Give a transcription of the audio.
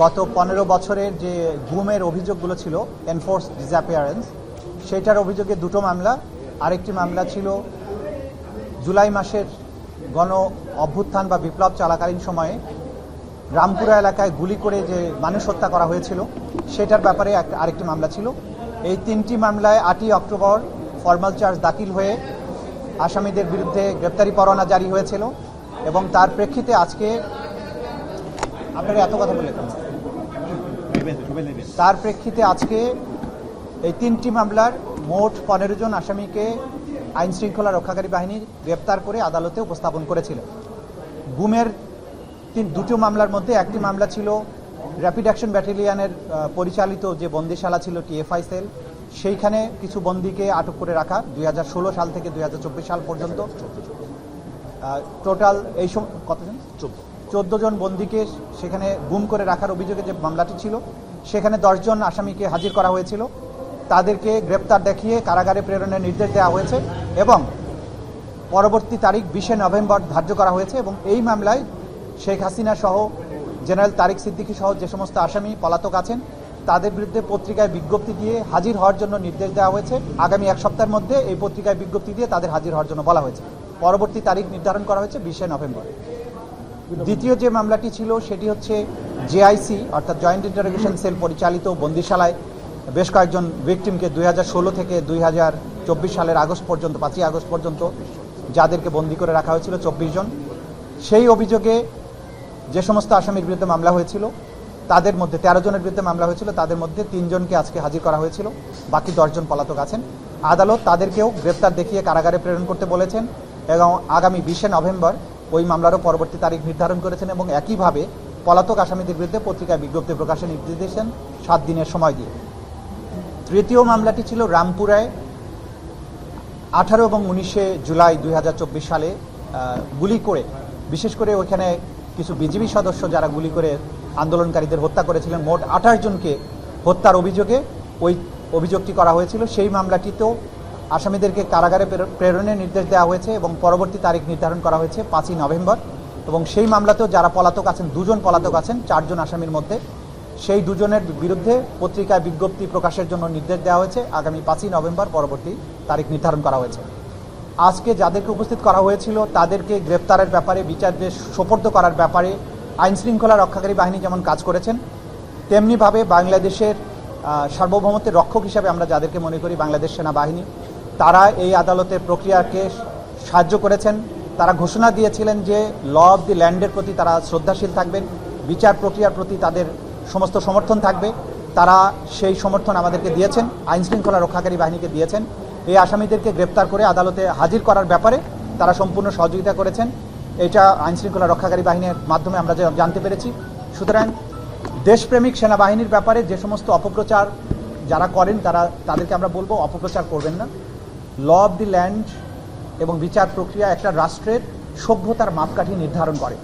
গত পনেরো বছরের যে গুমের অভিযোগগুলো ছিল এনফোর্স ডিসঅ্যাপিয়ারেন্স সেটার অভিযোগে দুটো মামলা আরেকটি মামলা ছিল জুলাই মাসের গণ অভ্যুত্থান বা বিপ্লব চলাকালীন সময়ে রামপুরা এলাকায় গুলি করে যে মানুষ হত্যা করা হয়েছিল, সেটার ব্যাপারে আরেকটি মামলা ছিল এই তিনটি মামলায় আটই অক্টোবর ফর্মাল চার্জ দাখিল হয়ে আসামিদের বিরুদ্ধে গ্রেপ্তারি পরোয়ানা জারি হয়েছিল এবং তার প্রেক্ষিতে আজকে আপনারা এত কথা বলে? তার প্রেক্ষিতে আজকে এই তিনটি মামলার মোট পনেরো জন আসামিকে আইন শৃঙ্খলা রক্ষাকারী বাহিনী গ্রেপ্তার করে আদালতে উপস্থাপন করেছিল। গুমের তিন দুটো মামলার মধ্যে একটি মামলা ছিল র্যাপিড অ্যাকশন ব্যাটালিয়নের পরিচালিত যে বন্দিশালা ছিল টিএফআই সেল, সেইখানে কিছু বন্দিকে আটক করে রাখা দুই হাজার ষোলো সাল থেকে দুই হাজার চব্বিশ সাল পর্যন্ত। টোটাল এই সম কতজন? চোদ্দ। জন বন্দিকে সেখানে গুম করে রাখার অভিযোগে যে মামলাটি ছিল, সেখানে দশজন আসামিকে হাজির করা হয়েছিল। তাদেরকে গ্রেপ্তার দেখিয়ে কারাগারে প্রেরণের নির্দেশ দেওয়া হয়েছে এবং পরবর্তী তারিখ বিশে নভেম্বর ধার্য করা হয়েছে এবং এই মামলায় শেখ হাসিনা সহ জেনারেল তারিক সিদ্দিকী সহ যে সমস্ত আসামি পলাতক আছেন, তাদের বিরুদ্ধে পত্রিকায় বিজ্ঞপ্তি দিয়ে হাজির হওয়ার জন্য নির্দেশ দেওয়া হয়েছে। আগামী এক সপ্তাহের মধ্যে এই পত্রিকায় বিজ্ঞপ্তি দিয়ে তাদের হাজির হওয়ার জন্য বলা হয়েছে। পরবর্তী তারিখ নির্ধারণ করা হয়েছে বিশে নভেম্বর। দ্বিতীয় যে মামলাটি ছিল সেটি হচ্ছে জেআইসি অর্থাৎ জয়েন্ট ইন্টারোগেশন সেল পরিচালিত বন্দিশালায় বেশ কয়েকজন ভিকটিমকে দুই থেকে দুই হাজার চব্বিশ সালের আগস্ট পর্যন্ত, পাঁচই আগস্ট পর্যন্ত যাদেরকে বন্দি করে রাখা হয়েছিল চব্বিশ জন। সেই অভিযোগে যে সমস্ত আসামির বিরুদ্ধে মামলা হয়েছিল, তাদের মধ্যে তেরো জনের বিরুদ্ধে মামলা হয়েছিল, তাদের মধ্যে তিনজনকে আজকে হাজির করা হয়েছিল, বাকি দশজন পলাতক আছেন। আদালত তাদেরকেও গ্রেপ্তার দেখিয়ে কারাগারে প্রেরণ করতে বলেছেন এবং আগামী বিশে নভেম্বর ওই মামলারও পরবর্তী তারিখ নির্ধারণ করেছেন এবং একইভাবে পলাতক আসামিদের বিরুদ্ধে পত্রিকায় বিজ্ঞপ্তি প্রকাশের নির্দেশ দিয়েছেন সাত দিনের সময় দিয়ে। তৃতীয় মামলাটি ছিল রামপুরায়, আঠারো এবং উনিশে জুলাই দুই হাজার চব্বিশ সালে গুলি করে, বিশেষ করে ওইখানে কিছু বিজিবি সদস্য যারা গুলি করে আন্দোলনকারীদের হত্যা করেছিলেন, মোট আঠাশ জনকে হত্যার অভিযোগে ওই অভিযোগটি করা হয়েছিল। সেই মামলাটিতেও আসামিদেরকে কারাগারে প্রের- প্রেরণের নির্দেশ দেওয়া হয়েছে এবং পরবর্তী তারিখ নির্ধারণ করা হয়েছে পাঁচই নভেম্বর। এবং সেই মামলাতেও যারা পলাতক আছেন, দুজন পলাতক আছেন, চারজন আসামির মধ্যে। সেই দুজনের বিরুদ্ধে পত্রিকায় বিজ্ঞপ্তি প্রকাশের জন্য নির্দেশ দেওয়া হয়েছে। আগামী পাঁচই নভেম্বর পরবর্তী তারিখ নির্ধারণ করা হয়েছে। আজকে যাদেরকে উপস্থিত করা হয়েছিল, তাদেরকে গ্রেপ্তারের ব্যাপারে বিচারদের সোপর্দ করার ব্যাপারে আইন শৃঙ্খলা রক্ষাকারী বাহিনী যেমন কাজ করেছেন, তেমনিভাবে বাংলাদেশের সার্বভৌমত্বের রক্ষক হিসাবে আমরা যাদেরকে মনে করি বাংলাদেশ সেনাবাহিনী তারা এই আদালতের প্রক্রিয়াকে সাহায্য করেছেন। তারা ঘোষণা দিয়েছিলেন যে, ল অব দি ল্যান্ডের প্রতি তারা শ্রদ্ধাশীল থাকবেন, বিচার প্রক্রিয়ার প্রতি তাদের সমস্ত সমর্থন থাকবে। তারা সেই সমর্থন আমাদেরকে দিয়েছেন আইন শৃঙ্খলা রক্ষাকারী বাহিনীকে দিয়েছেন। এই আসামিদেরকে গ্রেপ্তার করে আদালতে হাজির করার ব্যাপারে তারা সম্পূর্ণ সহযোগিতা করেছেন। এটা আইন শৃঙ্খলা রক্ষাকারী বাহিনীর মাধ্যমে আমরা জানতে পেরেছি। সুতরাং দেশপ্রেমিক সেনাবাহিনীর ব্যাপারে যে সমস্ত অপপ্রচার যারা করেন, তারা, তাদেরকে আমরা বলব, অপপ্রচার করবেন না। ল অব দি ল্যান্ড এবং বিচার প্রক্রিয়া একটা রাষ্ট্রের সভ্যতার মাপকাঠি নির্ধারণ করে।